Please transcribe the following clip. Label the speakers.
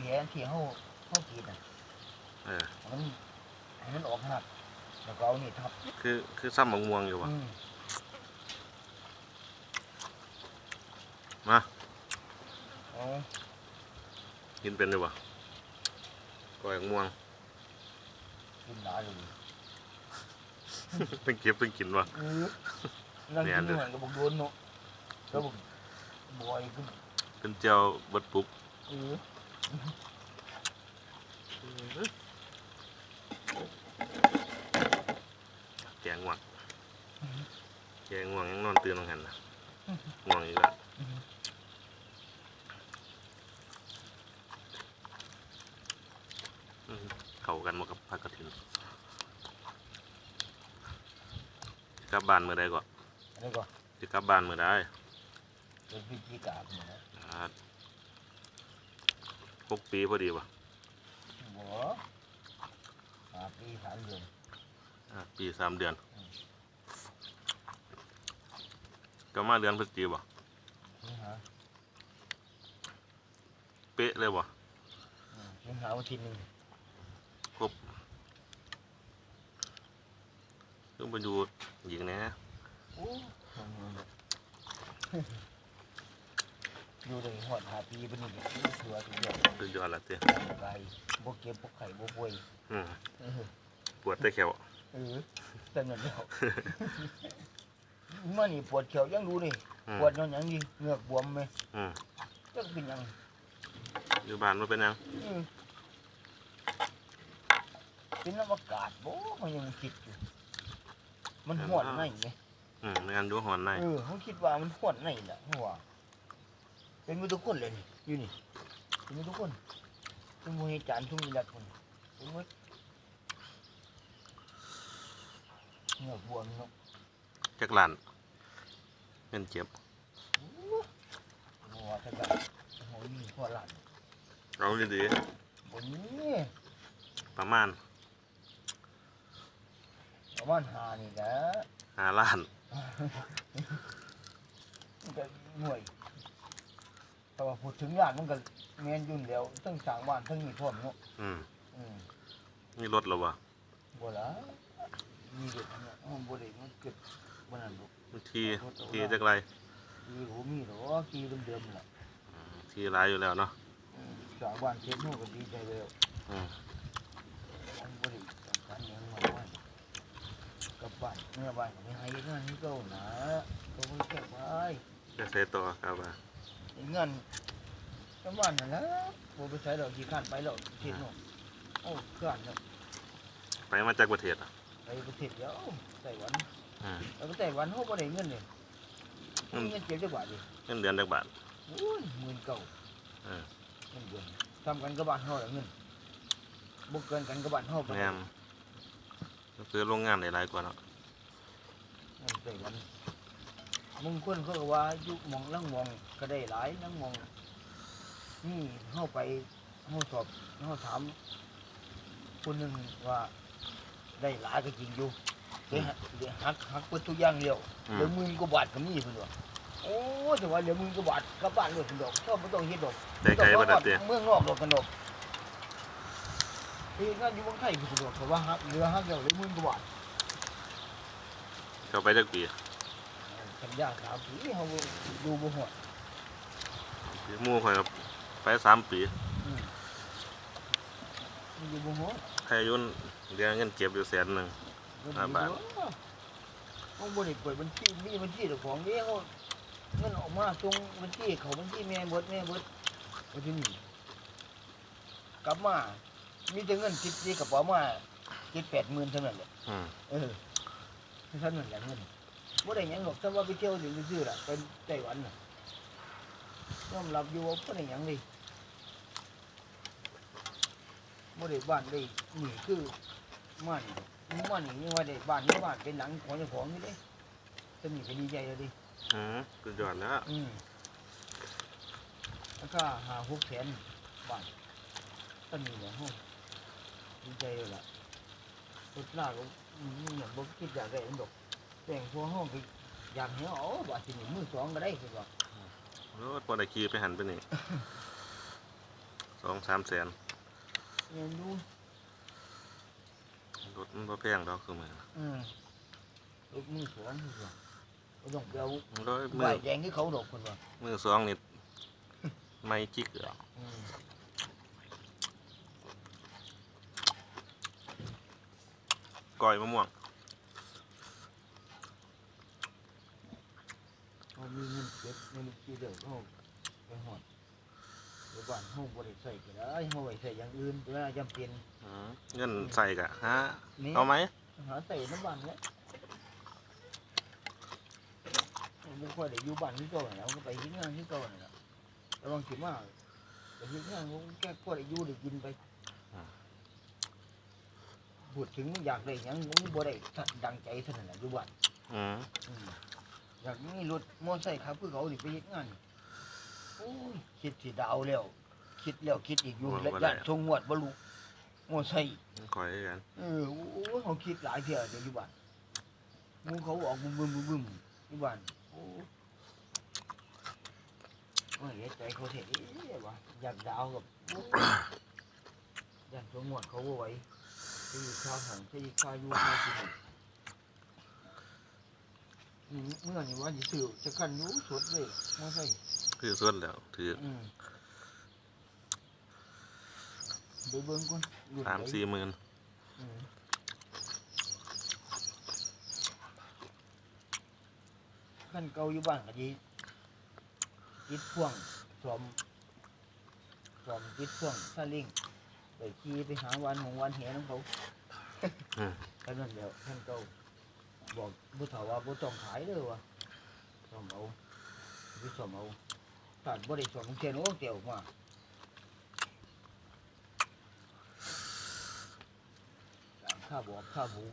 Speaker 1: ผลที่เฮาเฮากรีดน่ะ
Speaker 2: เออ
Speaker 1: ให้มันให้มันออกหักแล้วก็เอานี่ทับ
Speaker 2: คือคือซ้ำบักม่วงอยู่วะ
Speaker 1: อืม
Speaker 2: มา
Speaker 1: เอา
Speaker 2: กินเป็นอยู่วะก้อยบักม่วง
Speaker 1: กินหนาเลย
Speaker 2: เป็นเก็บเป็นกินวะ
Speaker 1: เออนั่ง
Speaker 2: แม่
Speaker 1: กิ
Speaker 2: น
Speaker 1: น
Speaker 2: เด้อ
Speaker 1: เหมือนกับบุกโดนเนาะก็บุกบอยขึ้น
Speaker 2: เป็นเจียวเบิดปุก
Speaker 1: เออ
Speaker 2: แกงหวักแกงหวังยังนอนตื่นตรงหันนะหวังอีกแล้วอืมเข้ากันมากับผักกระถินกลับบ้านเมื่อใดก่อน
Speaker 1: อันนี้ก็
Speaker 2: จะกลับบ้านเมื่อใด
Speaker 1: เป็นพิธีกรรมนะ
Speaker 2: อ่า หกปีพอดีป่ะ
Speaker 1: บ่หาปีสามเดือน
Speaker 2: อ่าปีสามเดือน
Speaker 1: อืม
Speaker 2: ก็มาเดือนพฤศจิกา
Speaker 1: สิงหา
Speaker 2: เป๊ะเลยป่ะ
Speaker 1: อืมสิงหาวันที่หนึ่ง
Speaker 2: ครบเพิ่งไปดูหญิงแหนะ
Speaker 1: โอ้ อยู่เลยหอดหาปีเป็นนี่ถือว่าสุดยอด
Speaker 2: สุดยอดละเต้
Speaker 1: ร่างกายบ่เก็บบ่ไข้บ่ป่วย
Speaker 2: อืม
Speaker 1: เออ
Speaker 2: ปวดแต่แขว
Speaker 1: เออแต่นั่นแล้วมันนี่ปวดเขียวยังดูนี่
Speaker 2: อืม
Speaker 1: ปวดย้อนหยังดีเหงือกบวมไหม
Speaker 2: อืม
Speaker 1: จักเป็นหยัง
Speaker 2: อยู่บ้านมาเป็นหยัง
Speaker 1: อืมเป็นน้ำอากาศบ่มันยังคิดอยู่มันหวนในไหม
Speaker 2: อืมงานดูหอนใน
Speaker 1: เออเขาคิดว่ามันหวนในแหละเพราะว่า เป็นมือทุกคนเลยนี่อยู่นี่เป็นมือทุกคนเป็นมือเหตุการณ์ทุกมีหลักคนเป็นมือเหงือกบวมเนาะ
Speaker 2: จักรลานเงินเจ็บ
Speaker 1: บัวถ้าแบบโอ้ยมีหัวหลัน
Speaker 2: เอาดี
Speaker 1: บนนี้
Speaker 2: ๆประมาณ
Speaker 1: ประมาณหานี่แหละ
Speaker 2: ห้าล้าน
Speaker 1: มันก็หน่วย แต่ว่าพูดถึงร้านมันก็แมนอยุ่นแล้วทั้งสร้างบ้านทั้งมีพร้อมเนาะ
Speaker 2: อืม
Speaker 1: อืม
Speaker 2: นี่รถแล้ววะ
Speaker 1: บ่ละมีเด็กอันเนี้ยมันบ่ได้มันเกิดบ่นั่นลูก
Speaker 2: ทีทีจักไร
Speaker 1: มีหูมีหรอกกีเดิมๆล่ะ
Speaker 2: อืมทีร้ายอยู่แล้วเนาะ
Speaker 1: อืมสร้างบ้านเสร็จนู่นก็ดีใจแล้ว
Speaker 2: อืม
Speaker 1: มันบ่ได้สำคัญหยังมากมายกลับบ้านเมื่อบ้านก็ไปให้งานนี้เก่านะก็บ่เก็บไว้
Speaker 2: จะใช้ต่อครับว่า
Speaker 1: เงินประมาณนั้นแหละบ่ไปใช้ดอกขี้ข้านไปแล้วเทศโน่นโอ้ข้านแล้ว
Speaker 2: ไปมาจากประเทศอะ
Speaker 1: ไปประเทศเดียวไต้หวัน
Speaker 2: อืม
Speaker 1: แล้วก็ไต้หวันเขาบ่ได้เงินเลย
Speaker 2: อืม
Speaker 1: เงินเก็บจักบาทดิ
Speaker 2: เงินเดือนจักบาท
Speaker 1: โอ้ยหมื่นเก่า
Speaker 2: เออ
Speaker 1: เงินเดือนทำกันกับบ้านเฮาแล้วเงินบ่เกินกันกับบ้านเฮาปาน
Speaker 2: แม่
Speaker 1: ใด
Speaker 2: มก็คือโรงงานหลายๆกว่าเนาะ
Speaker 1: เงินไต้หวัน บางคนเขาก็ว่าอยู่หมองลังหมองก็ได้หลายลังหมอง นี่เฮาไปเฮาสอบเฮาถามคนหนึงว่าได้หลายก็จริงอยู่เดี๋ยวหักเดี๋ยวหักหักเปิดทุกอย่างเดียว
Speaker 2: อื
Speaker 1: เหลือ
Speaker 2: ม
Speaker 1: หมื่นกว่าบาทก็มีเพิ่นว่าโอ้แต่ว่าเหลือหมื่นกว่าบาทกลับบ้านเลยเพิ่นดอกชอบบ่ต้องเฮ็ดดอก
Speaker 2: ใจไกลประเทศเตี้ย
Speaker 1: เมืองนอกดอกกันดอกเฮ็ดงานอยู่เมืองไทยเพิ่นดอกเพราะว่าหักเหลือหักแล้วเหลือหมื่นกว่าบาท
Speaker 2: เขาไปจักปี
Speaker 1: สัญญาสามปีเฮาดูบ่ฮอด
Speaker 2: หมู่ข่อยก็ไปสามปี
Speaker 1: อืมดูบ่ฮอด
Speaker 2: ใครอายุ่นเดือนเงินเก็บอยู่แสนหนึ่งห้าบาท
Speaker 1: เฮาบ่ได้เปิดบัญชีมีบัญชีเจ้าของเด้เฮาเงินออกมาส่งบัญชีเข้าบัญชีแม่เบิดแม่เบิดว่าที่นี่กลับมามีแต่เงินติดที่กระเป๋ามาเจ็ดแปดหมื่นเท่านั้นแหละ
Speaker 2: อืม
Speaker 1: เออเท่านั้นแหละเงิน บ่ได้หยังหรอกถ้าว่าไปเที่ยวอยู่ซื่อๆล่ะไปไต้หวันน่ะยอมรับอยู่ว่าบ่ได้หยังเลยบ่ได้บ้านได้นี่คือมานี่นี่มานี่ยังว่าได้บ้านนี่บ้านเป็นหลังของเจ้าของนี่เด้จะมีก็ดีใจแล้วดิ
Speaker 2: อืมสุดยอดแล้ว
Speaker 1: อืมแล้วก็หาหกแสนบาทต้นนี้เนี่ยห้องดีใจเลยล่ะรถลากก็อืมเหมือนบ่คิดอยากได้อันดอก แต่งพวกห้องก็อยากเห็นอ๋อบาทที่นี่มือสองก็ได้คือว่า
Speaker 2: รถพอได้ขี่ไปหันไปนี่ สองสามแสน
Speaker 1: เงินดู
Speaker 2: รถมันบ่แพงดอกคือมือ
Speaker 1: อืมลูกมือสองมือสองก็ต้องไปเอา
Speaker 2: ร้อย
Speaker 1: ใบ
Speaker 2: มือ
Speaker 1: แดงที่เขาดอกคนว่า
Speaker 2: มือสองนี่ไม่จิกเหรอ
Speaker 1: อืม
Speaker 2: ก้อยมะม่วง
Speaker 1: เขามีเงินเก็บเงินที่เดียวเขาไปหอดเดี๋ยวบ้านเขาบริใส่ก็ได้เขาไว้ใส่อย่างอื่นเวลาจำเป็น
Speaker 2: อืมเงินใส่กะฮะ
Speaker 1: นี่
Speaker 2: เอาไหม
Speaker 1: หาใส่น้ำบ้านแล้วไม่ค่อยได้อยู่บ้านที่เก่าแล้วก็ไปที่งานที่เก่าแล้วแต่บางทีว่าไปที่งานเขาแค่พอได้อยู่ได้กินไปพูดถึงอยากได้หยังมันบ่ได้ดังใจเท่านั้นแหละอยู่บ้าน
Speaker 2: อืม
Speaker 1: อืมอยากมีรถมอไซค์ครับเพื่อเขาดิไปเฮ็ดงานโอ้ยคิดสิดาวแล้ว คิดแล้วคิดอีกอยู่และญาติทงงวดบ่รู้มอไซค์
Speaker 2: ก้อยคือกัน
Speaker 1: เออโอ้ยเขาคิดหลายเที่ยวเดี๋ยวอยู่บ้านหมูเขาออกบึ้มบึ้มบึ้มบึ้มอยู่บ้านโอ้ยโอ้ยเฮ็ดใจเขาเท่ดีว่ะอยากดาวกับโอ้ยญาติทงงวดเขาบ่ไหวที่ข้าวหังที่ข้าวอยู่ข้าวกิน นี่เมื่อนี่ว่าสิซื้อจะกันอยู่สดเลยมอไซค์
Speaker 2: คือส่วนแล้วถือ
Speaker 1: อืมไปเบิ่งก่อนรุ่น
Speaker 2: สาม
Speaker 1: ใด
Speaker 2: สี่หมื่น
Speaker 1: อืมขั้นเก่าอยู่บ้านก็ดีจิตพ่วงสอมสอมจิตพ่วงซาเลิงไปขี่ไปหาวันของวันเหน้องเขา
Speaker 2: อืม
Speaker 1: แค่นั้นเดียวขั้นเก่า บอกบุถาว่าบุต้องขายเลยวะสมเอาไปสมเอาตัดบริสอมเทียนโอ้เตียวมาข้าบอกข้าบู